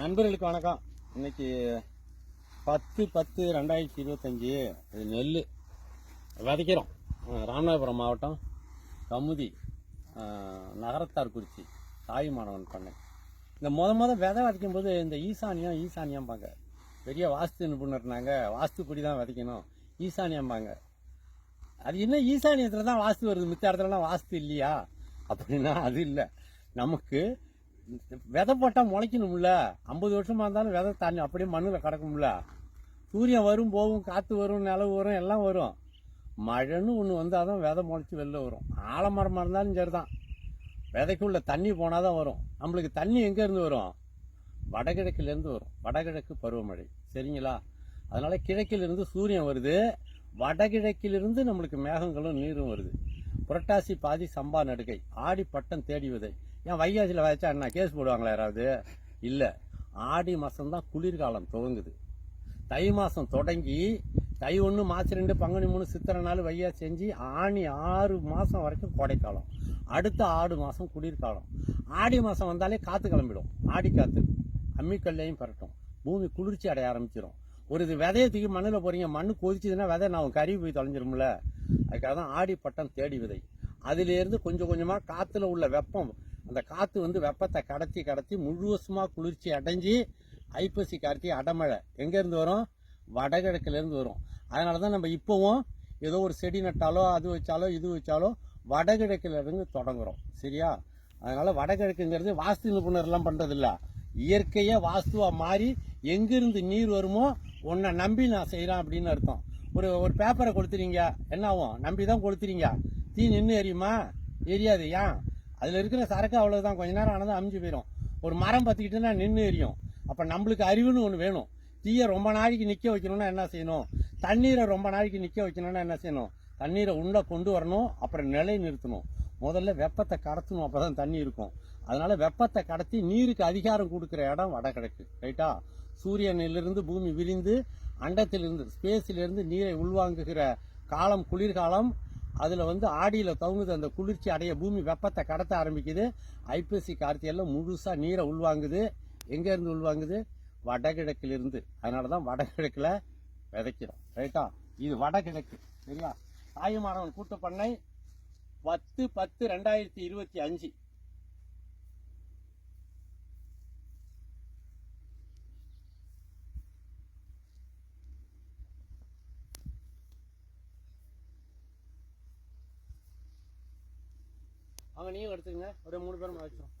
நண்பர்களுக்கு வணக்கம். இன்னைக்கு பத்து பத்து ரெண்டாயிரத்தி இருபத்தஞ்சி நெல் விதைக்கிறோம். ராமநாதபுரம் மாவட்டம் கமுதி நகரத்தார் குறிச்சி தாய் மாணவன் பண்ணை. இந்த முத முத விதை விதைக்கும் போது இந்த ஈசானியம் ஈசானியம்பாங்க. பெரிய வாஸ்து நிபுணர்னாங்க வாஸ்துப்படி தான் விதைக்கணும். ஈசானியம்பாங்க. அது என்ன ஈசானியத்தில் தான் வாஸ்து வருது? மித்த இடத்துலலாம் வாஸ்து இல்லையா? அப்படின்னா அது இல்லை. நமக்கு விதை போட்டால் முளைக்கணும்ல? ஐம்பது வருஷமாக இருந்தாலும் விதை தண்ணி அப்படியே மண்ணில் கிடக்கும்ல? சூரியன் வரும் போகும் காற்று வரும் நிலவு வரும் எல்லாம் வரும். மழைன்னு ஒன்று வந்தால் தான் விதை முளைச்சி வெளில வரும். ஆலமரமாக இருந்தாலும் சரி தான் விதைக்குள்ளே தண்ணி போனால் தான் வரும். நம்மளுக்கு தண்ணி எங்கேருந்து வரும்? வடகிழக்குலேருந்து வரும். வடகிழக்கு பருவமழை. சரிங்களா? அதனால் கிழக்கிலிருந்து சூரியன் வருது. வடகிழக்கிலிருந்து நம்மளுக்கு மேகங்களும் நீரும் வருது. புரட்டாசி பாதி சம்பா நடுகை. ஆடி பட்டம் தேடி விதை ஏன் வைகாசியில் விதைச்சா என்ன? கேஸ் போடுவாங்களா யாராவது? இல்லை. ஆடி மாதம்தான் குளிர்காலம் துவங்குது. தை மாதம் தொடங்கி தை ஒன்று மாசி ரெண்டு பங்குனி மூணு சித்திரை நாள் வையா செஞ்சு ஆணி ஆறு மாதம் வரைக்கும் கோடைக்காலம். அடுத்த ஆடு மாதம் குளிர்காலம். ஆடி மாதம் வந்தாலே காற்று கிளம்பிடும். ஆடி காற்று அம்மிக்கல்லையும் பரட்டும். பூமி குளிர்ச்சி அடைய ஆரம்பிச்சிடும் ஒரு இது விதைய தூக்கி மண்ணில் போகிறீங்க மண் கொதிச்சதுன்னா விதை நான் கறி போய் தொலைஞ்சிரும்ல. அதுக்காக தான் ஆடி பட்டம் தேடி விதை. அதிலேருந்து கொஞ்சம் கொஞ்சமாக காற்றுல உள்ள வெப்பம் அந்த காற்று வந்து வெப்பத்தை கடத்தி கடத்தி முழுவதுமாக குளிர்ச்சி அடைஞ்சு ஐப்பசி கார்த்தி அடமழை. எங்கேருந்து வரும்? வடகிழக்குலேருந்து வரும். அதனால தான் நம்ம இப்போவும் ஏதோ ஒரு செடி நட்டாலோ அது வச்சாலோ இது வச்சாலோ வடகிழக்குலேருந்து இருந்து சரியா? அதனால் வடகிழக்குங்கிறது வாஸ்து நிபுணர்லாம் பண்ணுறதில்ல இயற்கையாக வாஸ்துவாக மாறி எங்கிருந்து நீர் வருமோ உன்னை நம்பி நான் செய்கிறேன் அப்படின்னு அர்த்தம். ஒரு ஒரு பேப்பரை கொடுத்துறீங்க என்ன ஆகும் நம்பி தான் கொடுத்துறீங்க தீ நின்று எரியுமா? எரியாது ஏன்? அதில் இருக்கிற சரக்கு அவ்வளோதான் கொஞ்ச நேரம் ஆனதும் அமிஞ்சு போயிடும் ஒரு மரம் பற்றிக்கிட்டுனா நின்று எரியும். அப்போ நம்மளுக்கு அறிவுன்னு ஒன்று வேணும். தீயை ரொம்ப நாளைக்கு நிற்க வைக்கணும்னா என்ன செய்யணும்? தண்ணீரை ரொம்ப நாளைக்கு நிற்க வைக்கணும்னா என்ன செய்யணும்? தண்ணீரை உள்ளே கொண்டு வரணும். அப்புறம் நிலை நிறுத்தணும் முதல்ல வெப்பத்தை கடத்தணும். அப்போ தான் தண்ணி இருக்கும். அதனால வெப்பத்தை கடத்தி நீருக்கு அதிகாரம் கொடுக்குற இடம் வடகிழக்கு ரைட்டா சூரியனிலிருந்து பூமி விரிந்து அண்டத்திலிருந்து ஸ்பேஸிலிருந்து நீரை உள்வாங்குகிற காலம் குளிர்காலம் அதில் வந்து ஆடியில் தவுங்குது அந்த குளிர்ச்சி அடைய பூமி வெப்பத்தை கடத்த ஆரம்பிக்குது. ஐப்பசி கார்த்திகையில் முழுசாக நீரை உள்வாங்குது. எங்கேருந்து உள்வாங்குது? வடகிழக்கிலிருந்து. அதனால தான் வடகிழக்கில் விதைக்கிறோம் ரைட்டா இது வடகிழக்கு சரியா? தாயுமானவன் கூட்டு பண்ணை பத்து பத்து ரெண்டாயிரத்தி இருபத்தி அஞ்சு. அவங்க நீயும் எடுத்துக்கங்க. ஒரு மூணு பேரும் வச்சிடும்